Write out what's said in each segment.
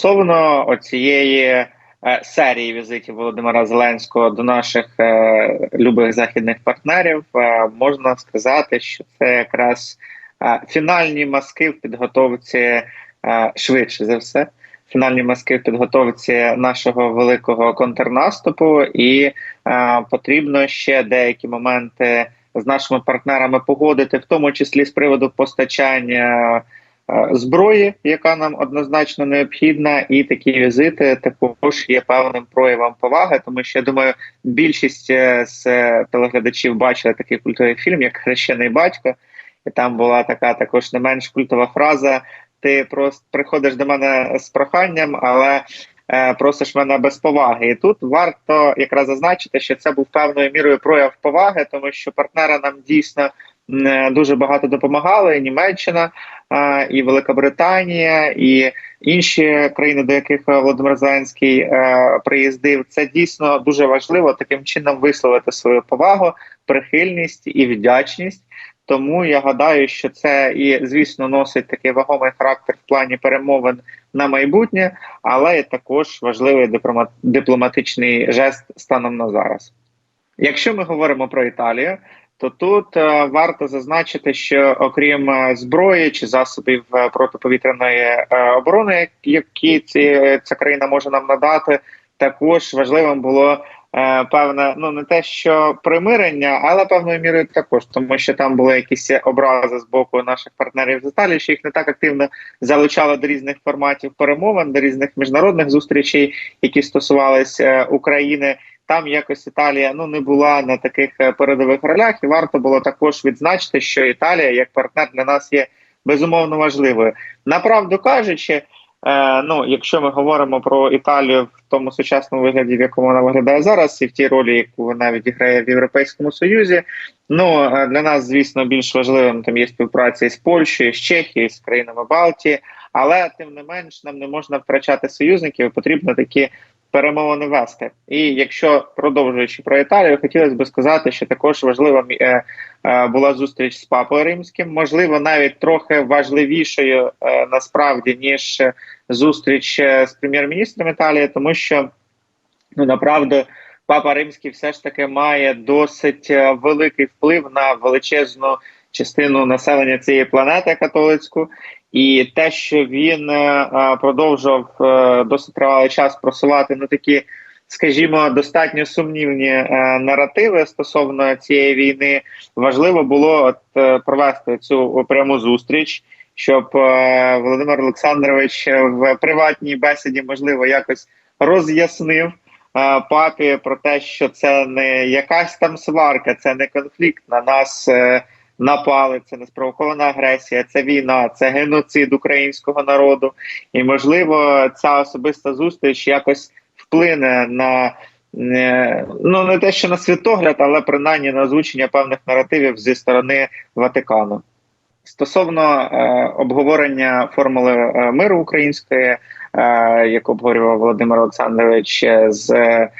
стосовно оцієї е, серії візитів Володимира Зеленського до наших е, любих західних партнерів, е, можна сказати, що це якраз фінальні маски в підготовці швидше за все. Фінальні маски в підготовці нашого великого контрнаступу, і е, потрібно ще деякі моменти з нашими партнерами погодити, в тому числі з приводу постачання зброї, яка нам однозначно необхідна, і такі візити також є певним проявом поваги. Тому що я думаю, більшість е, з телеглядачів бачили такий культовий фільм, як Хрещений батько, і там була така також не менш культова фраза. Ти просто приходиш до мене з проханням, але Е, просиш мене без поваги. І тут варто якраз зазначити, що це був певною мірою прояв поваги, тому що партнери нам дійсно е, дуже багато допомагали. І Німеччина, е, і Велика Британія, і інші країни, до яких Володимир Зеленський приїздив. Це дійсно дуже важливо таким чином висловити свою повагу, прихильність і вдячність. Тому я гадаю, що це і звісно носить такий вагомий характер в плані перемовин на майбутнє, але також важливий дипломатичний жест станом на зараз. Якщо ми говоримо про Італію, то тут е, варто зазначити, що окрім е, зброї чи засобів е, протиповітряної оборони, які ці, ця країна може нам надати, також важливим було певне, ну не те, що примирення, але певною мірою також, тому що там були якісь образи з боку наших партнерів з Італії, що їх не так активно залучали до різних форматів перемовин, до різних міжнародних зустрічей, які стосувалися України. Там якось Італія ну не була на таких е, передових ролях, і варто було також відзначити, що Італія як партнер для нас є безумовно важливою. Направду кажучи. Е, Ну, якщо ми говоримо про Італію в тому сучасному вигляді, в якому вона виглядає зараз, і в тій ролі, яку вона відіграє в Європейському Союзі, ну е, для нас, звісно, більш важливим там є співпраця з Польщею, з Чехією, з країнами Балтії, але тим не менш нам не можна втрачати союзників. Потрібно такі перемовини вести. І якщо продовжуючи про Італію, хотілося б сказати, що також важлива е, е, була зустріч з папою римським, можливо, навіть трохи важливішою е, насправді ніж зустріч з прем'єр-міністром Італії, тому що ну направду. Папа Римський все ж таки має досить великий вплив на величезну частину населення цієї планети католицьку, і те, що він е, е, продовжував е, досить тривалий час просувати ну такі, скажімо, достатньо сумнівні наративи стосовно цієї війни, важливо було от провести цю пряму зустріч, щоб Володимир Олександрович в приватній бесіді можливо якось роз'яснив. Папі про те, що це не якась там сварка, це не конфлікт на нас напали, це неспровокована агресія, це війна, це геноцид українського народу. І можливо, ця особиста зустріч якось вплине на ну не те, що на світогляд, але принаймні на озвучення певних наративів зі сторони Ватикану. Стосовно е, обговорення формули е, миру української, е, як обговорював Володимир Олександрович з е,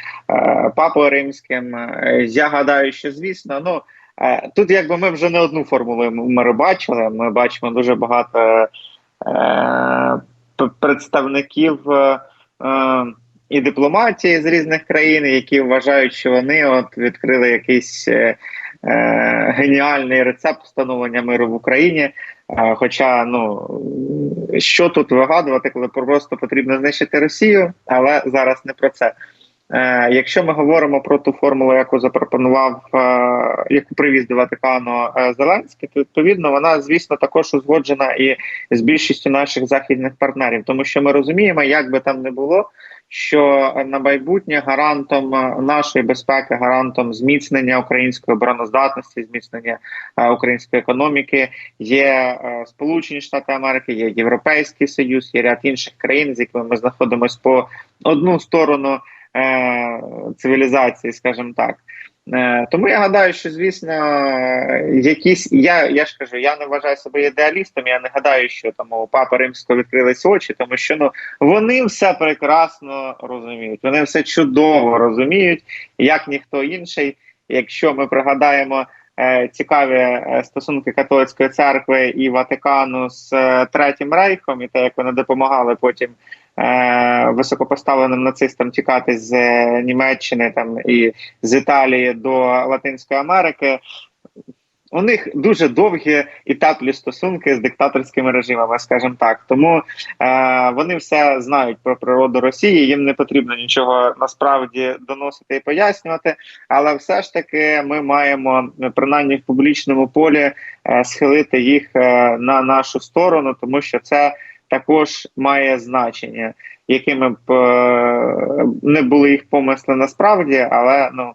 папою римським, е, я гадаю, що звісно, ну. Е, тут, якби ми вже не одну формулу ми бачили. Ми бачимо дуже багато е, представників е, і дипломатії з різних країн, які вважають, що вони от відкрили якийсь е, е геніальний рецепт встановлення миру в Україні. Е, хоча ну що тут вигадувати, коли просто потрібно знищити Росію, але зараз не про це. Е, якщо ми говоримо про ту формулу, яку запропонував, е, яку привіз до Ватикану е, Зеленський, то відповідно вона, звісно, також узгоджена і з більшістю наших західних партнерів, тому що ми розуміємо, як би там не було, що на майбутнє гарантом нашої безпеки, гарантом зміцнення української обороноздатності, зміцнення української економіки є Сполучені Штати Америки, є Європейський Союз, є ряд інших країн, з якими ми знаходимося по одну сторону цивілізації, скажімо так. Е, Тому я гадаю, що звісно, якісь я я ж кажу, я не вважаю себе ідеалістом. Я не гадаю, що там у папи римського відкрились очі, тому що ну вони все прекрасно розуміють. Вони все чудово розуміють, як ніхто інший. Якщо ми пригадаємо е, цікаві е, стосунки католицької церкви і Ватикану з е, третім рейхом, і те, як вони допомагали потім е, високопоставленим нацистам тікати з Німеччини там і з Італії до Латинської Америки. У них дуже довгі і теплі стосунки з диктаторськими режимами, скажімо так. Тому е, вони все знають про природу Росії. Їм не потрібно нічого насправді доносити і пояснювати. Але все ж таки ми маємо принаймні в публічному полі е, схилити їх е, на нашу сторону, тому що це також має значення, якими б е, не були їх помисли насправді, але ну.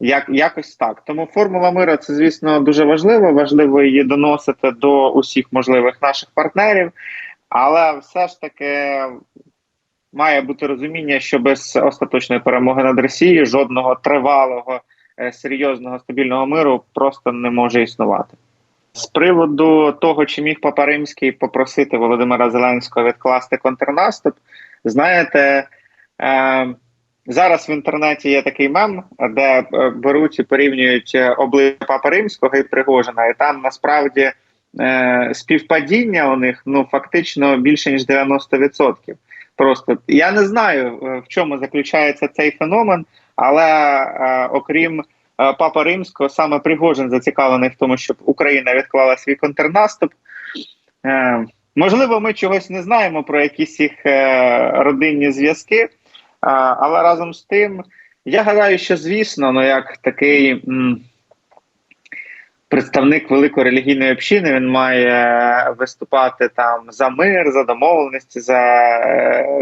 Як якось так. Тому формула миру це, звісно, дуже важливо. Важливо її доносити до усіх можливих наших партнерів, але все ж таки має бути розуміння, що без остаточної перемоги над Росією жодного тривалого, е, серйозного стабільного миру просто не може існувати. З приводу того, чи міг Папа Римський попросити Володимира Зеленського відкласти контрнаступ, знаєте. Е, Зараз в інтернеті є такий мем, де е, беруть і порівнюють е, обличчя Папи Римського і Пригожина, і там насправді е, співпадіння у них ну фактично більше ніж 90%. Просто я не знаю е, в чому заключається цей феномен, але е, окрім Папа Римського, саме Пригожин зацікавлений в тому, щоб Україна відклала свій контрнаступ. Е, Можливо, ми чогось не знаємо про якісь їх е, родинні зв'язки. Але разом з тим, я гадаю, що звісно, ну як такий представник великої релігійної общини, він має виступати там за мир, за домовленості, за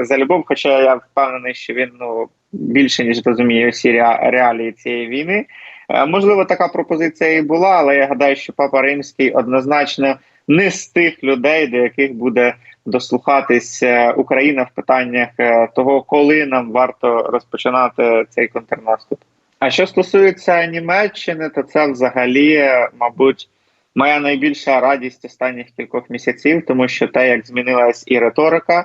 за любов. Хоча я впевнений, що він ну більше ніж розуміє всі реалії цієї війни. Е, можливо, така пропозиція і була, але я гадаю, що папа римський однозначно не з тих людей, до яких буде дослухатись Україна в питаннях е, того, коли нам варто розпочинати цей контрнаступ. А що стосується Німеччини, то це взагалі, мабуть, моя найбільша радість останніх кількох місяців, тому що те, як змінилась і риторика е,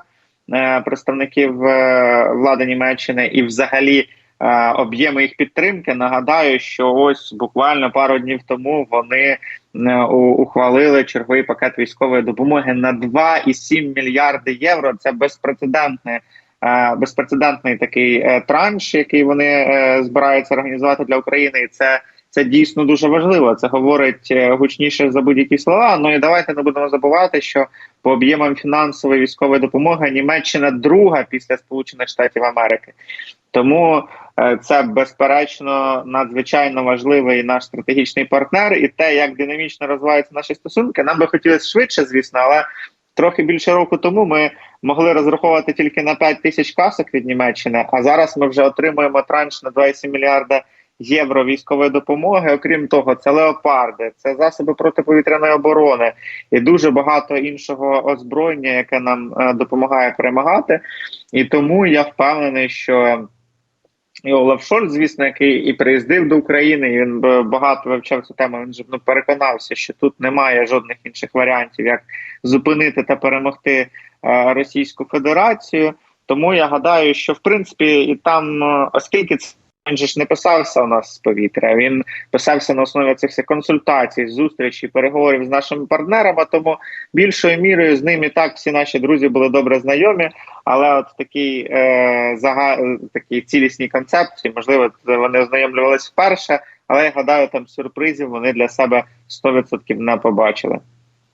представників е, влади Німеччини, і взагалі Е, об'єми їх підтримки. Нагадаю, що ось буквально пару днів тому вони е, ухвалили черговий пакет військової допомоги на 2,7 мільярди євро. Це безпрецедентне. Е, безпрецедентний такий транш, який вони збираються організувати для України, і це це дійсно дуже важливо. Це говорить гучніше за будь-які слова. Ну і давайте не будемо забувати, що по об'ємам фінансової військової допомоги Німеччина друга після Сполучених Штатів Америки. Тому е, це безперечно надзвичайно важливий наш стратегічний партнер, і те, як динамічно розвиваються наші стосунки, нам би хотілося швидше, звісно, але трохи більше року тому ми могли розраховувати тільки на 5 тисяч касок від Німеччини. А зараз ми вже отримуємо транш на 2,7 мільярда євро військової допомоги. Окрім того, це леопарди, це засоби протиповітряної оборони і дуже багато іншого озброєння, яке нам е, допомагає перемагати. І тому я впевнений, що. І Олаф Шольц, звісно, який і приїздив до України, і він багато вивчав цю тему. Він же ну, переконався, що тут немає жодних інших варіантів, як зупинити та перемогти е, Російську Федерацію. Тому я гадаю, що в принципі і там, е, оскільки це він же ж не писався у нас з повітря. Він писався на основі цих консультацій, зустрічей, переговорів з нашими партнерами. Тому більшою мірою з ними так всі наші друзі були добре знайомі. Але от такій е, зага такій цілісній концепції, можливо, вони ознайомлювалися вперше, але я гадаю, там сюрпризів вони для себе 100% не побачили.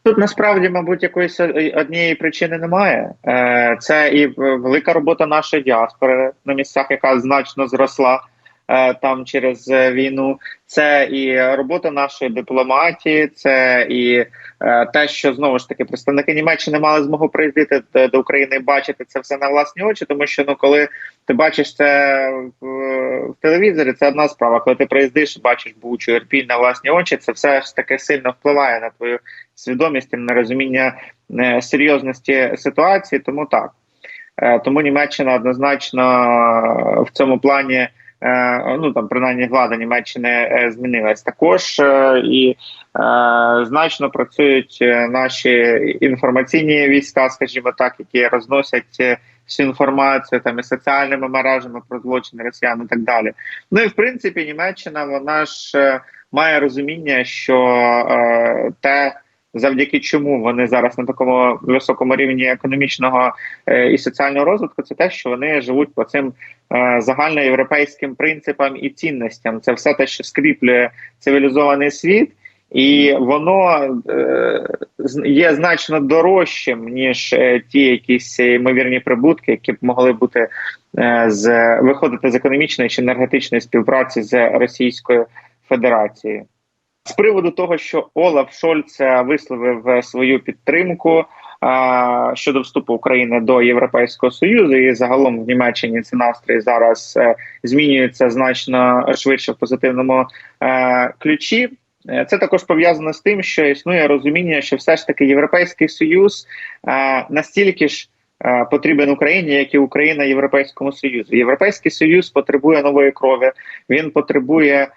Тут насправді, мабуть, якоїсь однієї причини немає. Е, це і велика робота нашої діаспори на місцях, яка значно зросла. Е, там через е, війну. Це і робота нашої дипломатії, це і е, те, що знову ж таки представники Німеччини мали змогу приїздити до України бачити це все на власні очі, тому що ну коли ти бачиш це в, телевізорі, це одна справа. Коли ти приїздиш, бачиш Бучу, Ірпінь на власні очі, це все ж таки сильно впливає на твою свідомість і на розуміння серйозності ситуації. Тому так. Тому Німеччина однозначно в цьому плані. Е, ну там принаймні влада Німеччини е, змінилась також е, і значно працюють наші інформаційні війська, скажімо так, які розносять. Всю інформацію там і соціальними мережами про злочини росіян і так далі. Ну і в принципі Німеччина вона ж має розуміння, що те, завдяки чому вони зараз на такому високому рівні економічного е, і соціального розвитку, це те, що вони живуть по цим е, загальноєвропейським принципам і цінностям. Це все те, що скріплює цивілізований світ. І воно е, є значно дорожчим ніж ті якісь ймовірні прибутки, які б могли бути з виходити з економічної чи енергетичної співпраці з Російською Федерацією. З приводу того, що Олаф Шольц висловив свою підтримку а, щодо вступу України до Європейського союзу, і загалом в Німеччині ці настрої зараз е, змінюються значно швидше в позитивному е, ключі. Е, це також пов'язано з тим, що існує розуміння, що все ж таки Європейський Союз е, настільки ж е, потрібен Україні, як і Україна Європейському Союзу. Європейський Союз потребує нової крові, він потребує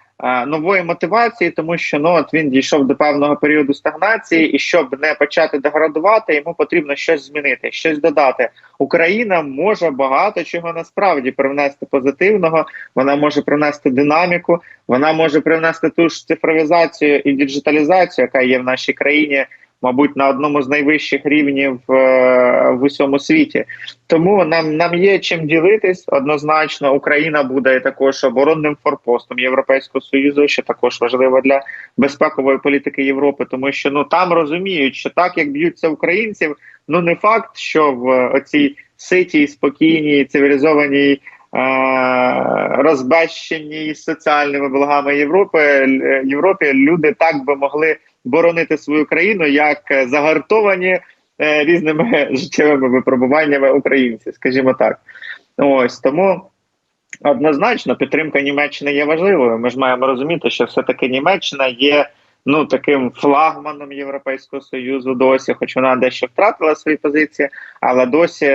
нової мотивації, тому що ну от він дійшов до певного періоду стагнації, і щоб не почати деградувати, йому потрібно щось змінити, щось додати. Україна може багато чого насправді привнести позитивного. Вона може принести динаміку, вона може привнести ту ж цифровізацію і діджиталізацію, яка є в нашій країні мабуть, на одному з найвищих рівнів е, в усьому світі. Тому нам нам є чим ділитись. Однозначно, Україна буде також оборонним форпостом Європейського союзу, що також важливо для безпекової політики Європи, тому що ну там розуміють, що так як б'ються українців, ну не факт, що в оцій ситій, спокійній, цивілізованій. Е, розбещеній соціальними благами Європи Європі люди так би могли боронити свою країну як загартовані е, різними життєвими випробуваннями українці, скажімо так. Ось тому. Однозначно, підтримка Німеччини є важливою. Ми ж маємо розуміти, що все-таки Німеччина є ну таким флагманом Європейського союзу досі, хоч вона дещо втратила свої позиції, але досі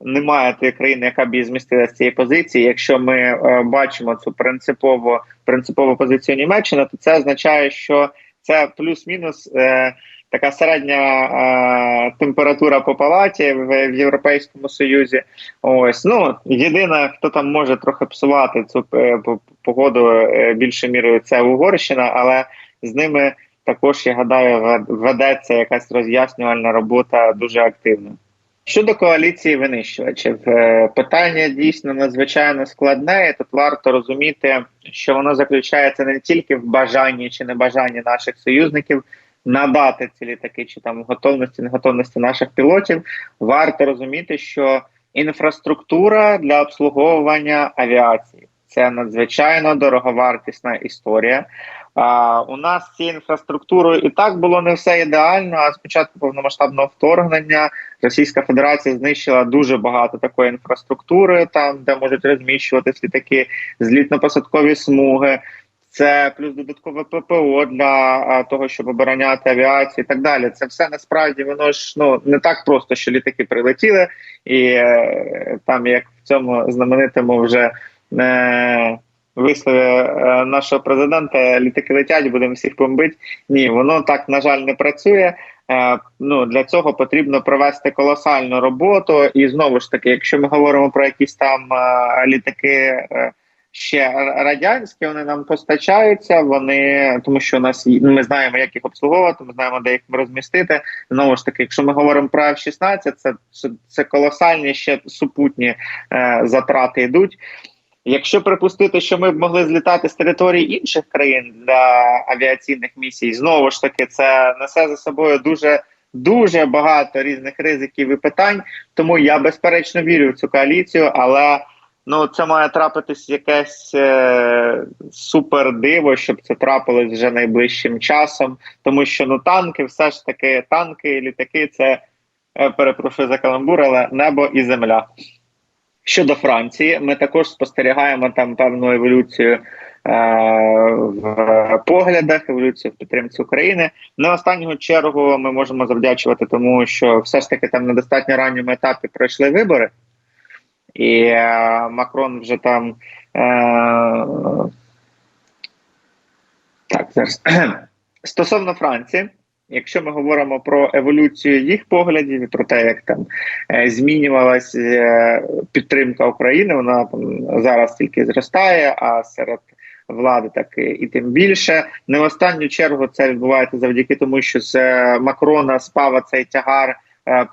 немає тієї країни, яка б змістила з цієї позиції. Якщо ми е, бачимо цю принципову принципову позицію Німеччини, то це означає, що це плюс-мінус е, така середня е, температура по палаті в, в Європейському Союзі. Ось ну єдина, хто там може трохи псувати цю е, погоду е, більшою мірою, це Угорщина, але з ними також я гадаю ведеться якась роз'яснювальна робота дуже активно. Щодо коаліції винищувачів, е, питання дійсно надзвичайно складне. і Тут варто розуміти, що воно заключається не тільки в бажанні чи небажанні наших союзників надати ці літаки, чи там готовності, неготовності наших пілотів. Варто розуміти, що інфраструктура для обслуговування авіації це надзвичайно дороговартісна історія. А, У нас з цією інфраструктурою і так було не все ідеально. А спочатку повномасштабного вторгнення Російська Федерація знищила дуже багато такої інфраструктури, там де можуть розміщуватись літаки, злітно-посадкові смуги. Це плюс додаткове ППО для того, щоб обороняти авіацію і так далі. Це все насправді воно ж ну не так просто, що літаки прилетіли, і е, там як в цьому знаменитому вже. Е, вислові е, нашого президента літаки летять, будемо всіх бомбити. Ні, воно так на жаль не працює. Е, ну для цього потрібно провести колосальну роботу. І знову ж таки, якщо ми говоримо про якісь там е, літаки. Ще радянські вони нам постачаються. Вони тому, що у нас ми знаємо, як їх обслуговувати. Ми знаємо, де їх розмістити. Знову ж таки, якщо ми говоримо про F-16, це це, колосальні ще супутні е, затрати йдуть. Якщо припустити, що ми б могли злітати з території інших країн для авіаційних місій, знову ж таки, це несе за собою дуже дуже багато різних ризиків і питань. Тому я безперечно вірю в цю коаліцію, але ну це має трапитись якесь е, супер диво, щоб це трапилось вже найближчим часом. Тому що ну танки, все ж таки, танки, літаки це е, перепрошую за каламбур, але небо і земля. Щодо Франції, ми також спостерігаємо там певну еволюцію е, в поглядах, еволюцію в підтримці України. На останню чергу ми можемо завдячувати тому, що все ж таки там на достатньо ранньому етапі пройшли вибори, і е, Макрон вже там е, так зараз стосовно Франції. Якщо ми говоримо про еволюцію їх поглядів і про те, як там е, змінювалася е, підтримка України, вона там зараз тільки зростає. А серед влади, так і, тим більше. Не в останню чергу це відбувається завдяки тому, що з е, Макрона спав цей тягар.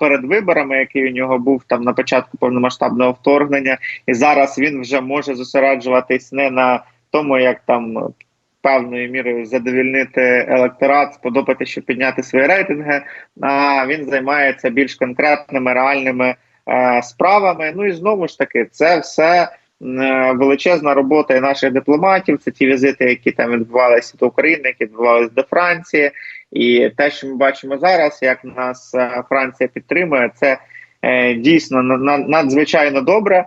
Перед виборами, який у нього був там на початку повномасштабного вторгнення, і зараз він вже може зосереджуватись не на тому, як там певною мірою задовільнити електорат, сподобати, щоб підняти свої рейтинги. А він займається більш конкретними реальними е, справами. Ну і знову ж таки, це все. Е, величезна робота і наших дипломатів. Це ті візити, які там відбувалися до України, які відбувалися до Франції, і те, що ми бачимо зараз, як нас е, Франція підтримує, це е, дійсно надзвичайно добре.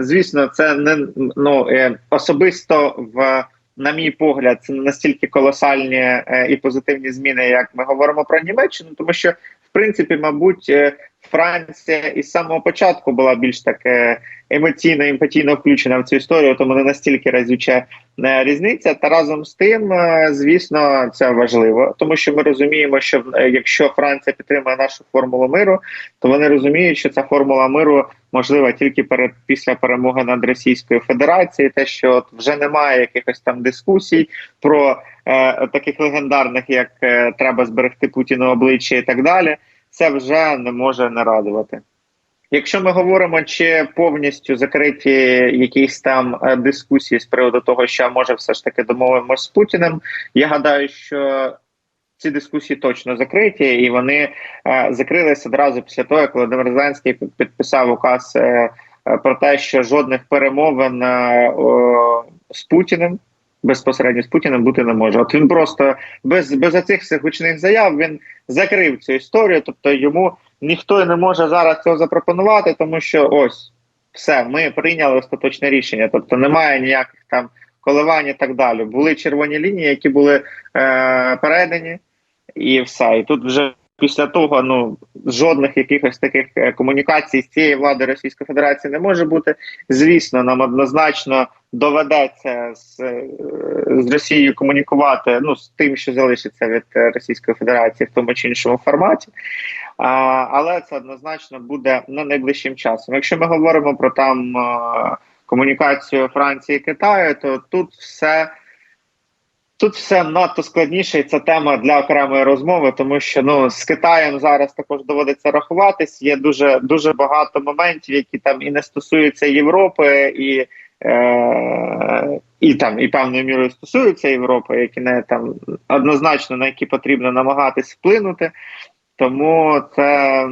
Звісно, це не ну особисто в. На мій погляд, це не настільки колосальні і позитивні зміни, як ми говоримо про Німеччину, тому що в принципі, мабуть, Франція із самого початку була більш таке емоційно емпатійно включена в цю історію, тому не настільки разюча е, різниця. Та разом з тим, е, звісно, це важливо, тому що ми розуміємо, що е, якщо Франція підтримує нашу формулу миру, то вони розуміють, що ця формула миру можлива тільки перед після перемоги над Російською Федерацією, те, що от вже немає якихось там дискусій про е, таких легендарних, як е, треба зберегти Путіну обличчя і так далі це вже не може не радувати. Якщо ми говоримо, чи повністю закриті якісь там е, дискусії з приводу того, що може все ж таки домовимося з Путіним, я гадаю, що ці дискусії точно закриті, і вони е, закрилися одразу після того, як Володимир Зеленський підписав указ е, про те, що жодних перемовин з Путіним безпосередньо з Путіним бути не може. От він просто без без цих гучних заяв він закрив цю історію. Тобто йому ніхто не може зараз цього запропонувати, тому що ось все, ми прийняли остаточне рішення. Тобто немає ніяких там коливань і так далі. Були червоні лінії, які були е, передані, і все. І тут вже. Після того ну жодних якихось таких е, комунікацій з цієї влади Російської Федерації не може бути. Звісно, нам однозначно доведеться з е, з Росією комунікувати ну з тим, що залишиться від е, Російської Федерації в тому чи іншому форматі, а, але це однозначно буде на найближчим часом. Якщо ми говоримо про там комунікацію Франції і Китаю, то тут все. Тут все надто складніше, і це тема для окремої розмови, тому що ну з Китаєм зараз також доводиться рахуватись. Є дуже дуже багато моментів, які там і не стосуються Європи, і е, і там і певною мірою стосуються Європи, які не там однозначно на які потрібно намагатись вплинути. Тому це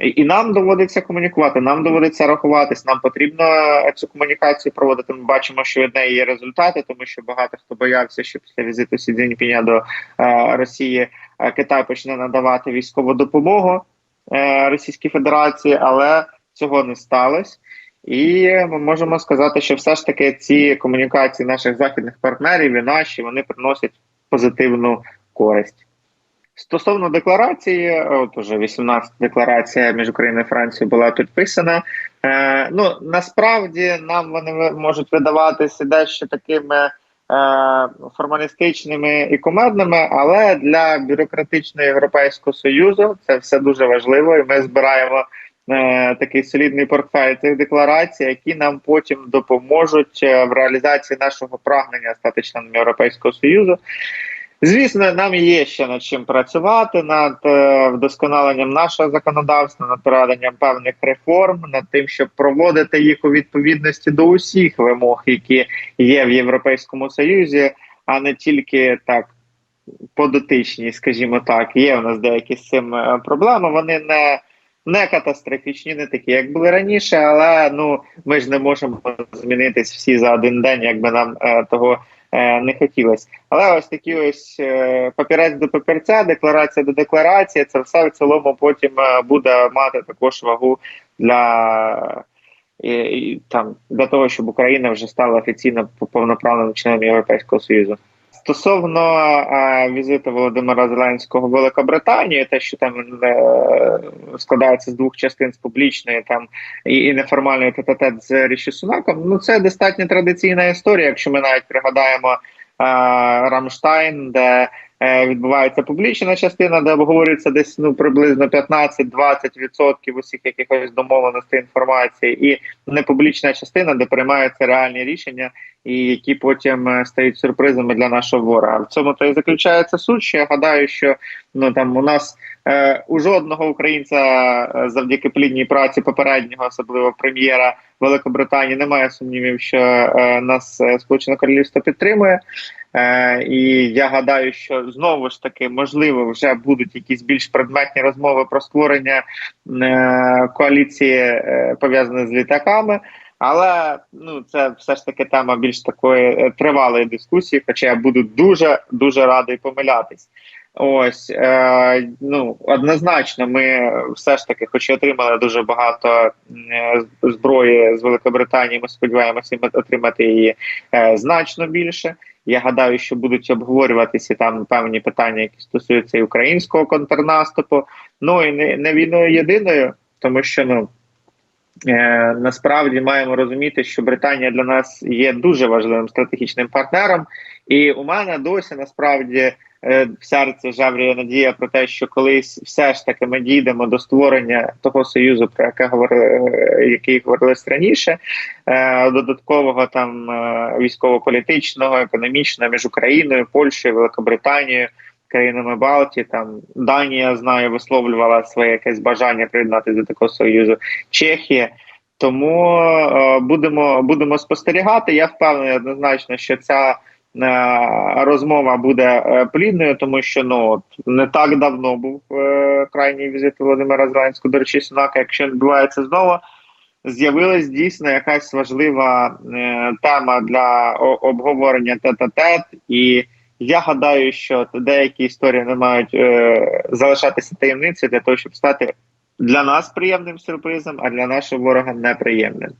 і нам доводиться комунікувати, нам доводиться рахуватись. Нам потрібно цю комунікацію проводити. Ми бачимо, що від неї є результати, тому що багато хто боявся, що після візиту Сі Цзіньпіня до е, Росії е, Китай почне надавати військову допомогу е, Російській Федерації, але цього не сталося. І ми можемо сказати, що все ж таки ці комунікації наших західних партнерів і наші вони приносять позитивну користь. Стосовно декларації, от уже 18 декларація між Україною і Францією була підписана. Е, Ну насправді нам вони можуть видаватися дещо такими е, формалістичними і комедними, але для бюрократичного європейського союзу це все дуже важливо, і ми збираємо е, такий солідний портфель цих декларацій, які нам потім допоможуть е, в реалізації нашого прагнення стати членом Європейського союзу. Звісно, нам є ще над чим працювати над е, вдосконаленням нашого законодавства, над проведенням певних реформ, над тим, щоб проводити їх у відповідності до усіх вимог, які є в Європейському Союзі, а не тільки так подотичні, скажімо так. Є у нас деякі з цим е, проблеми. Вони не не катастрофічні, не такі, як були раніше, але ну ми ж не можемо змінитись всі за один день, якби нам е, того. Е, не хотілося. Але ось такі ось е, папірець до папірця, декларація до декларації, це все в цілому потім е, буде мати також вагу для і, і, там для того, щоб Україна вже стала офіційно повноправним членом Європейського Союзу. Стосовно а, візиту Володимира Зеленського в Великобританію, те, що там е, складається з двох частин з публічної там і, і неформальної тет з Ріші Сунаком, ну це достатньо традиційна історія. Якщо ми навіть пригадаємо а, Рамштайн, де е, відбувається публічна частина, де обговорюється десь ну приблизно 15-20% усіх якихось домовленостей інформації, і непублічна частина, де приймаються реальні рішення, і які потім е, стають сюрпризами для нашого ворога. В цьому то і заключається суть. що Я гадаю, що ну там у нас е, у жодного українця е, завдяки плідній праці попереднього, особливо прем'єра Великобританії, немає сумнівів, що е, нас е, Сполучене Королівство підтримує. Е, І я гадаю, що знову ж таки можливо вже будуть якісь більш предметні розмови про створення е, коаліції е, пов'язаної з літаками. Але ну це все ж таки тема більш такої е, тривалої дискусії. Хоча я буду дуже дуже радий помилятись. Ось е, ну однозначно, ми все ж таки, хоч і отримали дуже багато е, зброї з Великобританії. Ми сподіваємося отримати її е, значно більше. Я гадаю, що будуть обговорюватися там певні питання, які стосуються і українського контрнаступу. Ну і не, не війною єдиною, тому що ну. Е, насправді маємо розуміти, що Британія для нас є дуже важливим стратегічним партнером, і у мене досі насправді в серці жевріє надія про те, що колись все ж таки ми дійдемо до створення того союзу, про яке говорили, е, який говорили раніше, додаткового там військово-політичного, економічного між Україною, Польщею, Великобританією країнами Балтії, там Данія знаю, висловлювала своє якесь бажання приєднатися до такого союзу, Чехія. Тому е, будемо будемо спостерігати. Я впевнений однозначно, що ця е, розмова буде е, плідною, тому що ну от не так давно був е, крайній візит Володимира Зеленського, до речі, Сунака, якщо відбувається знову. З'явилась дійсно якась важлива е, тема для обговорення тет-а-тет, і я гадаю, що деякі історії не мають е, залишатися таємницею для того, щоб стати для нас приємним сюрпризом, а для нашого ворога неприємним.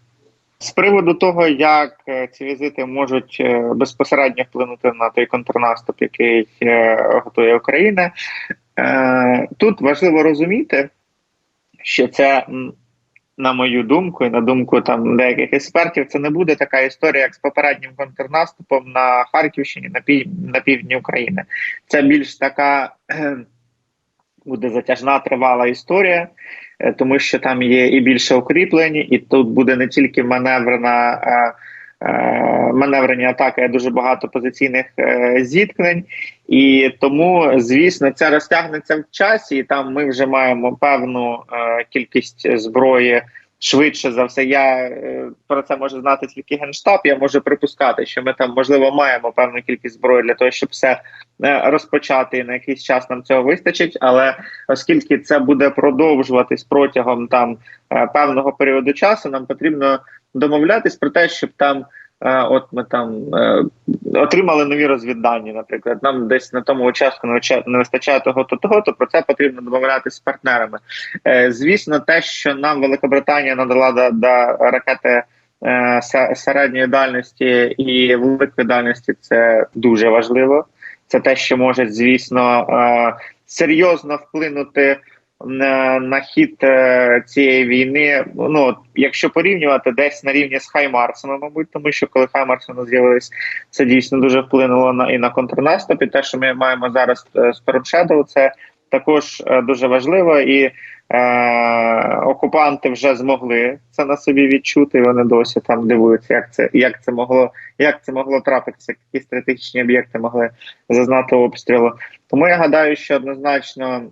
З приводу того, як е, ці візити можуть е, безпосередньо вплинути на той контрнаступ, який е, готує Україна, тут важливо розуміти, що це на мою думку, і на думку там деяких експертів, це не буде така історія, як з попереднім контрнаступом на Харківщині на пів на півдні України. Це більш така буде затяжна тривала історія, тому що там є і більше укріплень, і тут буде не тільки маневрна. Е, е, маневрені атаки дуже багато позиційних зіткнень, і тому, звісно, це розтягнеться в часі, і там ми вже маємо певну кількість зброї швидше за все. Я е, про це може знати тільки генштаб. Я можу припускати, що ми там можливо маємо певну кількість зброї для того, щоб все е, розпочати і на якийсь час нам цього вистачить. Але оскільки це буде продовжуватись протягом там е, певного періоду часу, нам потрібно домовлятись про те, щоб там. От ми там е, отримали нові розвіддані. Наприклад, нам десь на тому участку не вистачає того, то того, то про це потрібно домовлятися з партнерами. Е, звісно, те, що нам Великобританія надала до, до ракети е, середньої дальності і великої дальності, це дуже важливо. Це те, що може, звісно, серйозно вплинути на хід е, цієї війни. Ну якщо порівнювати десь на рівні з Хаймарсами, мабуть, тому що коли Хаймарси з'явились, це дійсно дуже вплинуло на і на контрнаступ. І те, що ми маємо зараз е, з Shadow, це також е, дуже важливо і. Е, окупанти вже змогли це на собі відчути. і Вони досі там дивуються, як це як це могло як це могло трапитися, які стратегічні об'єкти могли зазнати обстрілу. Тому я гадаю, що однозначно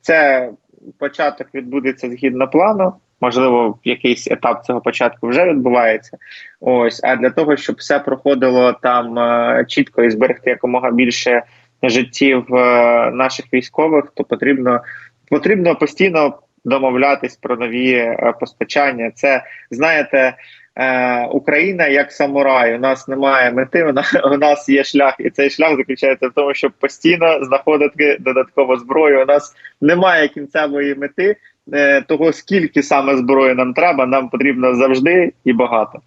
це початок відбудеться згідно плану. Можливо, якийсь етап цього початку вже відбувається. Ось, а для того, щоб все проходило там е, чітко і зберегти якомога більше життів е, наших військових, то потрібно потрібно постійно домовлятись про нові е, постачання. Це знаєте, Е, Україна як самурай. У нас немає мети. У нас є шлях, і цей шлях заключається в тому, щоб постійно знаходити додаткову зброю. У нас немає кінцевої мети. Е, того скільки саме зброї нам треба, нам потрібно завжди і багато.